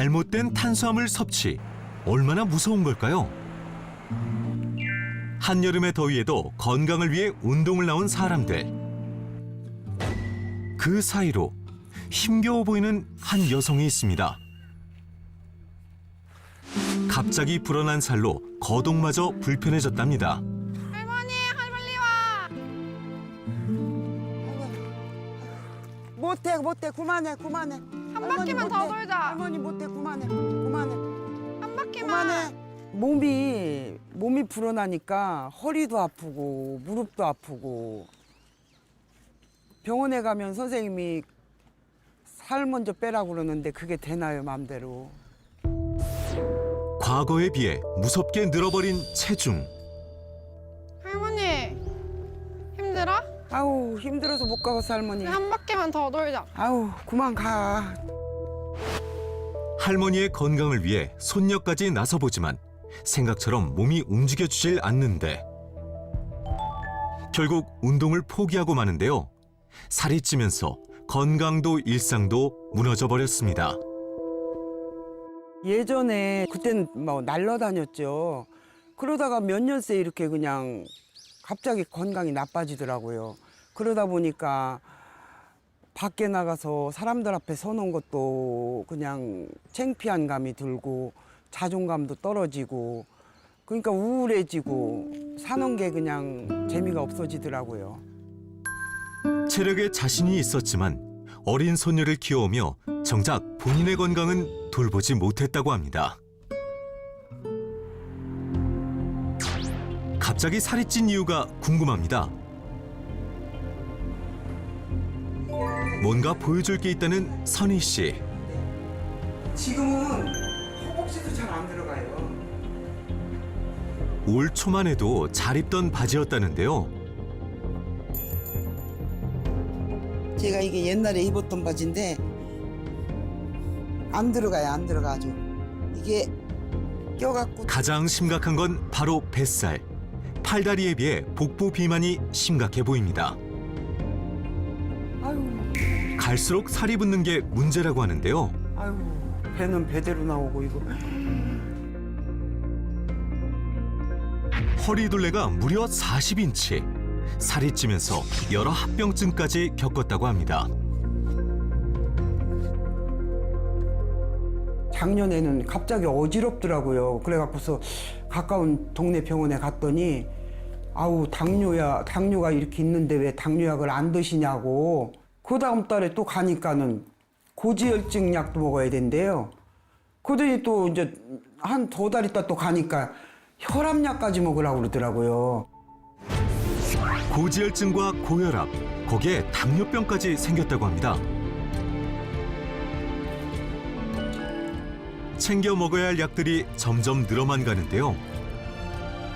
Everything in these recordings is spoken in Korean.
잘못된 탄수화물 섭취 얼마나 무서운 걸까요? 한여름의 더위에도 건강을 위해 운동을 나온 사람들. 그 사이로 힘겨워 보이는 한 여성이 있습니다. 갑자기 불어난 살로 거동마저 불편해졌답니다. 할머니, 할머니 와. 못해 못해 그만해 그만해 한 바퀴만 더 돌자. 할머니 못해 그만해 그만해 한 바퀴만. 그만해 몸이 몸이 불어나니까 허리도 아프고 무릎도 아프고 병원에 가면 선생님이 살 먼저 빼라고 그러는데 그게 되나요 맘대로 과거에 비해 무섭게 늘어버린 체중. 힘들어서 못 가겠어 할머니 한 바퀴만 더 돌자. 아우 그만 가 할머니의 건강을 위해 손녀까지 나서보지만 생각처럼 몸이 움직여주질 않는데 결국 운동을 포기하고 마는데요. 살이 찌면서 건강도 일상도 무너져 버렸습니다. 예전에 그때는 뭐 날라다녔죠. 그러다가 몇년새 이렇게 그냥 갑자기 건강이 나빠지더라고요. 그러다 보니까 밖에 나가서 사람들 앞에 서는 것도 그냥 창피한 감이 들고 자존감도 떨어지고 그러니까 우울해지고 사는 게 그냥 재미가 없어지더라고요. 체력에 자신이 있었지만 어린 손녀를 키워오며 정작 본인의 건강은 돌보지 못했다고 합니다. 갑자기 살이 찐 이유가 궁금합니다. 뭔가 보여줄 게 있다는 선희 씨. 지금은 허벅지도 잘 안 들어가요. 올 초만 해도 잘 입던 바지였다는데요. 제가 이게 옛날에 입었던 바지인데 안 들어가요 안 들어가 아주 이게 껴갖고 가장 심각한 건 바로 뱃살. 팔다리에 비해 복부 비만이 심각해 보입니다. 갈수록 살이 붙는 게 문제라고 하는데요. 아유 배는 배대로 나오고 이거 허리둘레가 무려 40인치. 살이 찌면서 여러 합병증까지 겪었다고 합니다. 작년에는 갑자기 어지럽더라고요 그래갖고서 가까운 동네 병원에 갔더니 아우 당뇨야 당뇨가 이렇게 있는데 왜 당뇨약을 안 드시냐고 그 다음 달에 또 가니까는 고지혈증 약도 먹어야 된대요 그러더니 또 이제 한 두 달 있다 또 가니까 혈압약까지 먹으라고 그러더라고요 고지혈증과 고혈압, 거기에 당뇨병까지 생겼다고 합니다. 챙겨 먹어야 할 약들이 점점 늘어만 가는데요.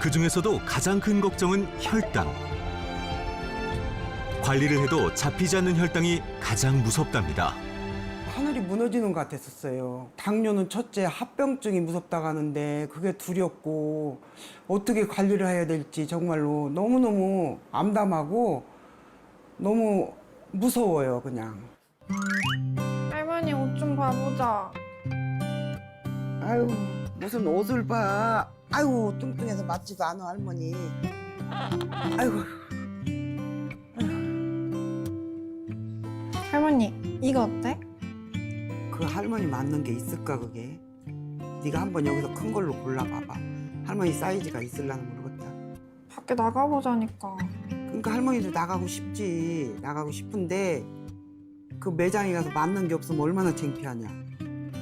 그 중에서도 가장 큰 걱정은 혈당. 관리를 해도 잡히지 않는 혈당이 가장 무섭답니다. 하늘이 무너지는 것 같았었어요. 당뇨는 첫째 합병증이 무섭다고 하는데 그게 두렵고 어떻게 관리를 해야 될지 정말로 너무너무 암담하고 너무 무서워요, 그냥. 할머니 옷 좀 봐보자. 아유, 무슨 옷을 봐. 아유, 뚱뚱해서 맞지도 않아, 할머니. 아이고, 할머니, 이거 어때? 그 할머니 맞는 게 있을까, 그게? 네가 한번 여기서 큰 걸로 골라봐봐. 할머니 사이즈가 있을라나 모르겠다. 밖에 나가보자니까. 그러니까 할머니도 나가고 싶지 나가고 싶은데 그 매장에 가서 맞는 게 없으면 얼마나 창피하냐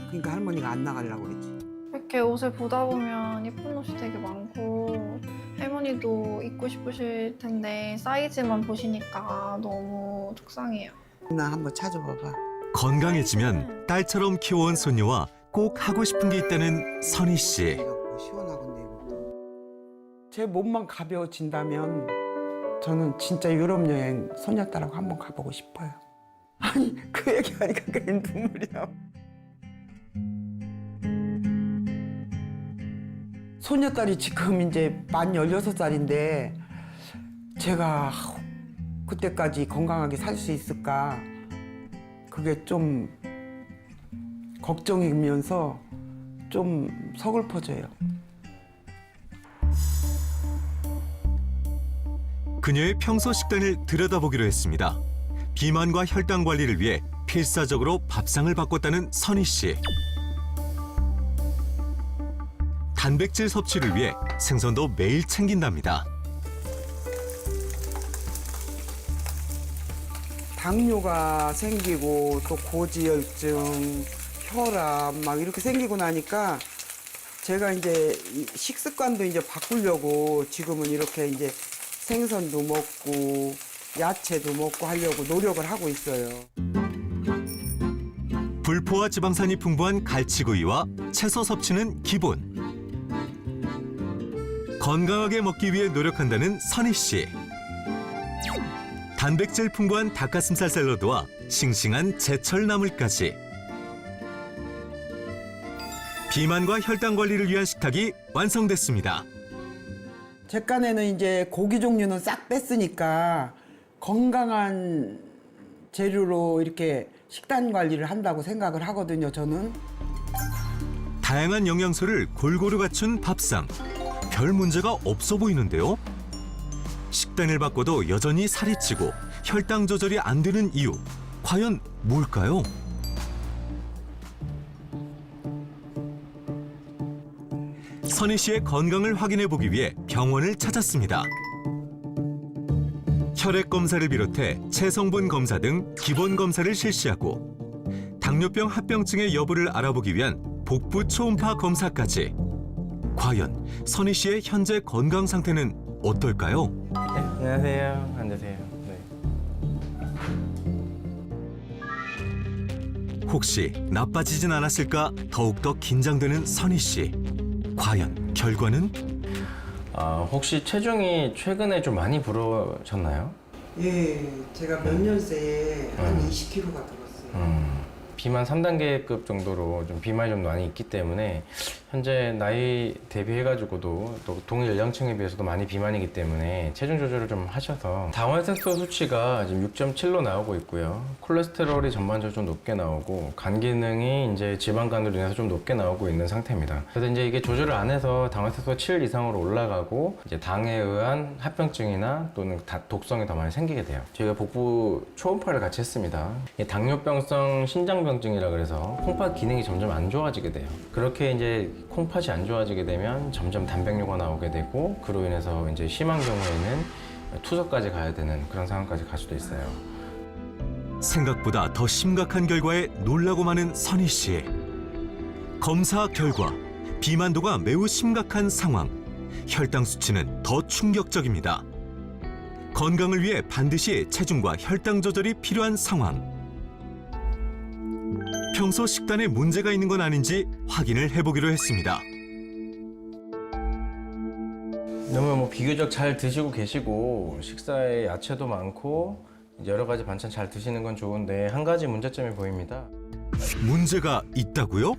그러니까 할머니가 안 나가려고 그러지 이렇게 옷을 보다 보면 예쁜 옷이 되게 많고 할머니도 입고 싶으실 텐데 사이즈만 보시니까 너무 속상해요. 나 한번 찾아봐봐. 건강해지면 딸처럼 키워온 손녀와 꼭 하고 싶은 게 있다는 선희 씨. 그래갖고 시원하건데 이것도. 제 몸만 가벼워진다면 저는 진짜 유럽 여행 소녀딸하고 한번 가보고 싶어요. 아니 그 얘기하니까 그냥 눈물이 나 소녀딸이 지금 이제 만 16살인데 제가 그때까지 건강하게 살 수 있을까 그게 좀 걱정이면서 좀 서글퍼져요. 그녀의 평소 식단을 들여다보기로 했습니다. 비만과 혈당 관리를 위해 필사적으로 밥상을 바꿨다는 선희 씨. 단백질 섭취를 위해 생선도 매일 챙긴답니다. 당뇨가 생기고 또 고지혈증, 혈압 막 이렇게 생기고 나니까 제가 이제 이 식습관도 이제 바꾸려고 지금은 이렇게 이제 생선도 먹고 야채도 먹고 하려고 노력을 하고 있어요. 불포화 지방산이 풍부한 갈치구이와 채소 섭취는 기본. 건강하게 먹기 위해 노력한다는 선희 씨. 단백질 풍부한 닭가슴살 샐러드와 싱싱한 제철 나물까지. 비만과 혈당 관리를 위한 식탁이 완성됐습니다. 제 깐에는 이제 고기 종류는 싹 뺐으니까 건강한 재료로 이렇게 식단 관리를 한다고 생각을 하거든요, 저는. 다양한 영양소를 골고루 갖춘 밥상. 별 문제가 없어 보이는데요. 식단을 바꿔도 여전히 살이 찌고 혈당 조절이 안 되는 이유. 과연 뭘까요? 선희 씨의 건강을 확인해 보기 위해 병원을 찾았습니다. 혈액 검사를 비롯해 체성분 검사 등 기본 검사를 실시하고 당뇨병 합병증의 여부를 알아보기 위한 복부 초음파 검사까지. 과연 선희 씨의 현재 건강 상태는 어떨까요? 네, 안녕하세요. 앉으세요. 네. 혹시 나빠지진 않았을까 더욱더 긴장되는 선희 씨. 과연 결과는? 아, 혹시 체중이 최근에 좀 많이 불어졌나요? 예, 제가 몇 년 새에 한 음. 20kg가 들었어요. 음, 비만 3단계급 정도로 좀 비만이 좀 많이 있기 때문에 현재 나이 대비해가지고도 또 동일 연령층에 비해서도 많이 비만이기 때문에 체중 조절을 좀 하셔서 당화색소 수치가 지금 6.7로 나오고 있고요. 콜레스테롤이 전반적으로 좀 높게 나오고 간 기능이 이제 지방간으로 인해서 좀 높게 나오고 있는 상태입니다. 그래서 이제 이게 조절을 안 해서 당화색소 7 이상으로 올라가고 이제 당에 의한 합병증이나 또는 다- 독성이 더 많이 생기게 돼요. 저희가 복부 초음파를 같이 했습니다. 이 당뇨병성 신장병증이라 그래서 콩팥 기능이 점점 안 좋아지게 돼요. 그렇게 이제 콩팥이 안 좋아지게 되면 점점 단백뇨가 나오게 되고 그로 인해서 이제 심한 경우에는 투석까지 가야 되는 그런 상황까지 갈 수도 있어요. 생각보다 더 심각한 결과에 놀라고 마는 선희 씨. 검사 결과 비만도가 매우 심각한 상황. 혈당 수치는 더 충격적입니다. 건강을 위해 반드시 체중과 혈당 조절이 필요한 상황. 평소 식단에 문제가 있는 건 아닌지 확인을 해보기로 했습니다. 너무 뭐 비교적 잘 드시고 계시고 식사에 야채도 많고 여러 가지 반찬 잘 드시는 건 좋은데 한 가지 문제점이 보입니다. 문제가 있다고요?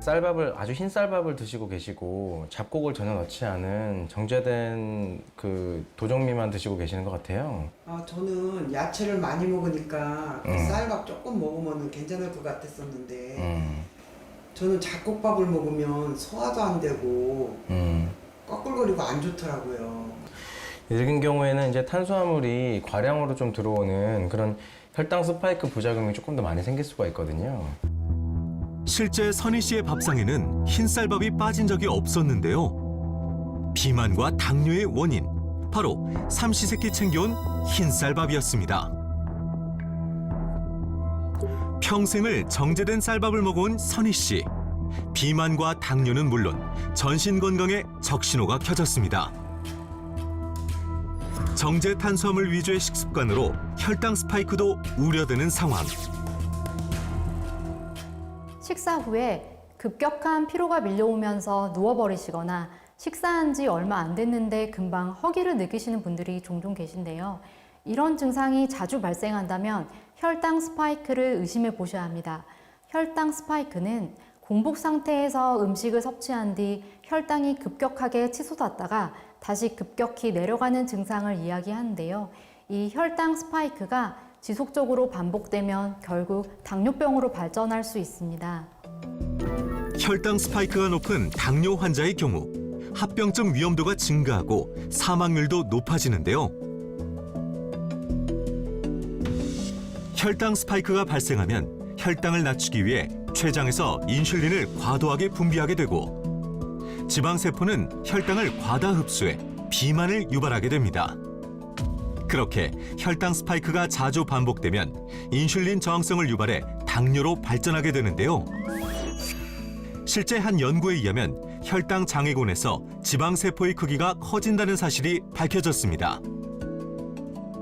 쌀밥을 아주 흰 쌀밥을 드시고 계시고 잡곡을 전혀 넣지 않은 정제된 그 도정미만 드시고 계시는 것 같아요. 아, 저는 야채를 많이 먹으니까 그 음. 쌀밥 조금 먹으면 괜찮을 것 같았었는데 음, 저는 잡곡밥을 먹으면 소화도 안 되고 음. 꺼끌거리고 안 좋더라고요. 이런 경우에는 이제 탄수화물이 과량으로 좀 들어오는 그런 혈당 스파이크 부작용이 조금 더 많이 생길 수가 있거든요. 실제 선희 씨의 밥상에는 흰쌀밥이 빠진 적이 없었는데요. 비만과 당뇨의 원인, 바로 삼시세끼 챙겨온 흰쌀밥이었습니다. 평생을 정제된 쌀밥을 먹어온 선희 씨. 비만과 당뇨는 물론 전신 건강에 적신호가 켜졌습니다. 정제 탄수화물 위주의 식습관으로 혈당 스파이크도 우려되는 상황. 식사 후에 급격한 피로가 밀려오면서 누워버리시거나 식사한 지 얼마 안 됐는데 금방 허기를 느끼시는 분들이 종종 계신데요. 이런 증상이 자주 발생한다면 혈당 스파이크를 의심해 보셔야 합니다. 혈당 스파이크는 공복 상태에서 음식을 섭취한 뒤 혈당이 급격하게 치솟았다가 다시 급격히 내려가는 증상을 이야기하는데요. 이 혈당 스파이크가 지속적으로 반복되면 결국 당뇨병으로 발전할 수 있습니다. 혈당 스파이크가 높은 당뇨 환자의 경우 합병증 위험도가 증가하고 사망률도 높아지는데요. 혈당 스파이크가 발생하면 혈당을 낮추기 위해 췌장에서 인슐린을 과도하게 분비하게 되고 지방 세포는 혈당을 과다 흡수해 비만을 유발하게 됩니다. 그렇게 혈당 스파이크가 자주 반복되면 인슐린 저항성을 유발해 당뇨로 발전하게 되는데요. 실제 한 연구에 의하면 혈당 장애곤에서 지방 세포의 크기가 커진다는 사실이 밝혀졌습니다.